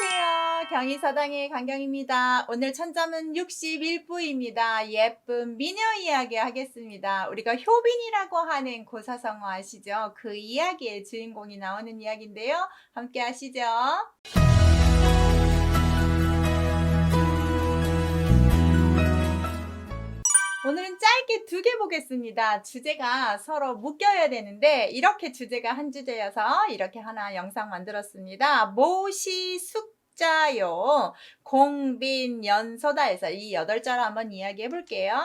안녕하세요. 경희서당의 강경입니다. 오늘 천점은 61부입니다. 예쁜 미녀 이야기 하겠습니다. 우리가 효빈이라고 하는 고사성어 아시죠? 그 이야기의 주인공이 나오는 이야기인데요. 함께 하시죠. 짧게 두 개 보겠습니다. 주제가 서로 묶여야 되는데 이렇게 주제가 한 주제여서 이렇게 하나 영상 만들었습니다. 모시 숙자요 공빈 연소다에서 이 여덟 절 한번 이야기해 볼게요.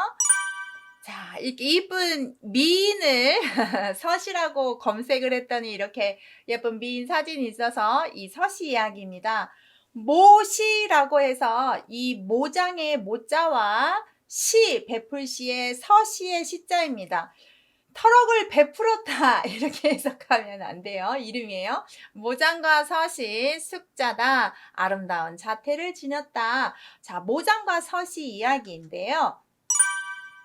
자, 이렇게 이쁜 미인을 서시라고 검색을 했더니 이렇게 예쁜 미인 사진이 있어서 이 서시 이야기입니다. 모시라고 해서 이 모장의 모자와 시, 베풀 시의 서 시의 시자입니다. 터럭을 베풀었다 이렇게 해석하면 안 돼요. 이름이에요. 모장과 서시, 숙자다, 아름다운 자태를 지녔다. 자, 모장과 서시 이야기인데요.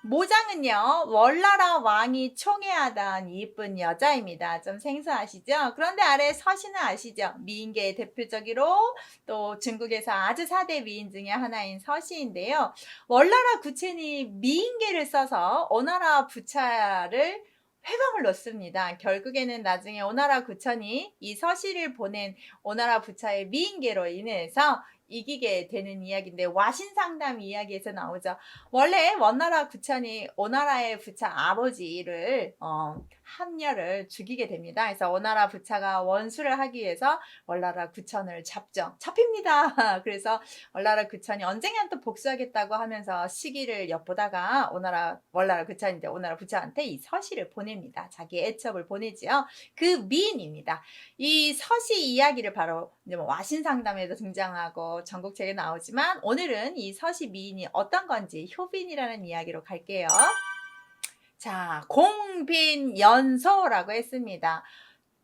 모장은요, 월나라 왕이 총애하던 이쁜 여자입니다. 좀 생소하시죠? 그런데 아래 서시는 아시죠? 미인계의 대표적으로 또 중국에서 아주 4대 미인 중에 하나인 서시인데요. 월나라 구첸이 미인계를 써서 오나라 부차를 회방을 놓습니다. 결국에는 나중에 오나라 구천이 이 서시를 보낸 오나라 부차의 미인계로 인해서 이기게 되는 이야기인데 와신상담 이야기에서 나오죠. 원래 원나라 구천이 오나라의 부차 아버지를 어, 함녀를 죽이게 됩니다. 그래서 오나라 부차가 원수를 하기 위해서 월나라 구천을 잡죠. 잡힙니다. 그래서 월나라 구천이 언젠간 또 복수하겠다고 하면서 시기를 엿보다가 오나라 월나라 구천인데 오나라 부차한테 이 서시를 보냅니다. 자기의 애첩을 보내지요. 그 미인입니다. 이 서시 이야기를 바로 뭐 와신상담에도 등장하고 전국책에 나오지만 오늘은 이 서시 미인이 어떤 건지 효빈이라는 이야기로 갈게요. 자, 공 빈연소라고 했습니다.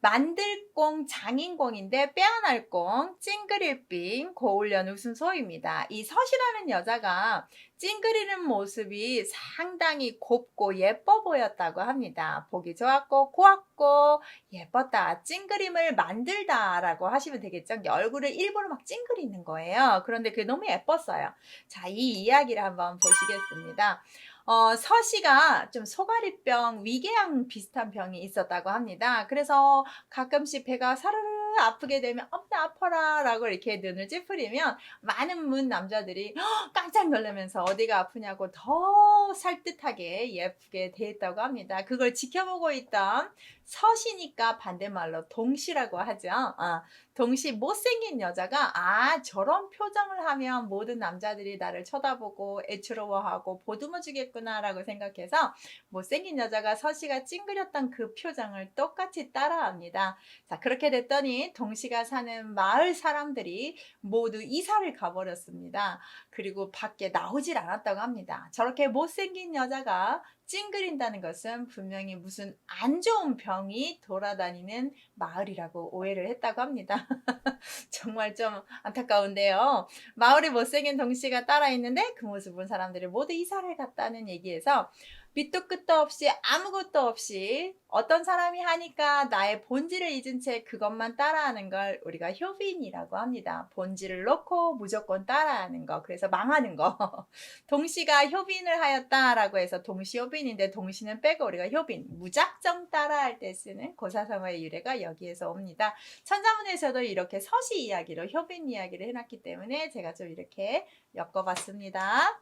만들공 장인공인데 빼어날 공 찡그릴빙 고울련 웃음소입니다. 이 서시라는 여자가 찡그리는 모습이 상당히 곱고 예뻐 보였다고 합니다. 보기 좋았고 고왔고 예뻤다. 찡그림을 만들다 라고 하시면 되겠죠. 얼굴을 일부러 막 찡그리는 거예요. 그런데 그게 너무 예뻤어요. 자, 이 이야기를 한번 보시겠습니다. 어, 서씨가 좀 소가리병, 위궤양 비슷한 병이 있었다고 합니다. 그래서 가끔씩 배가 사르르 아프게 되면 엄마 아파라 라고 이렇게 눈을 찌푸리면 많은 문 남자들이 "헉!" 깜짝 놀라면서 어디가 아프냐고 더 살듯하게 예쁘게 대했다고 합니다. 그걸 지켜보고 있던 서시니까 반대말로 동시라고 하죠. 어, 동시 못생긴 여자가 아 저런 표정을 하면 모든 남자들이 나를 쳐다보고 애처로워하고 보듬어 주겠구나 라고 생각해서 못생긴 여자가 서시가 찡그렸던 그 표정을 똑같이 따라합니다. 자 그렇게 됐더니 동시가 사는 마을 사람들이 모두 이사를 가버렸습니다. 그리고 밖에 나오질 않았다고 합니다. 저렇게 못생긴 여자가 찡그린다는 것은 분명히 무슨 안 좋은 병이 돌아다니는 마을이라고 오해를 했다고 합니다. 정말 좀 안타까운데요. 마을에 못생긴 동씨가 따라 있는데 그 모습을 본 사람들이 모두 이사를 갔다는 얘기에서 밑도 끝도 없이 아무것도 없이 어떤 사람이 하니까 나의 본질을 잊은 채 그것만 따라하는 걸 우리가 효빈이라고 합니다. 본질을 놓고 무조건 따라하는 거. 그래서 망하는 거. 동시가 효빈을 하였다라고 해서 동시 효빈인데 동시는 빼고 우리가 효빈 무작정 따라할 때 쓰는 고사성어의 유래가 여기에서 옵니다. 천자문에서도 이렇게 서시 이야기로 효빈 이야기를 해놨기 때문에 제가 좀 이렇게 엮어봤습니다.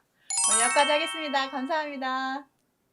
오늘 여기까지 하겠습니다. 감사합니다.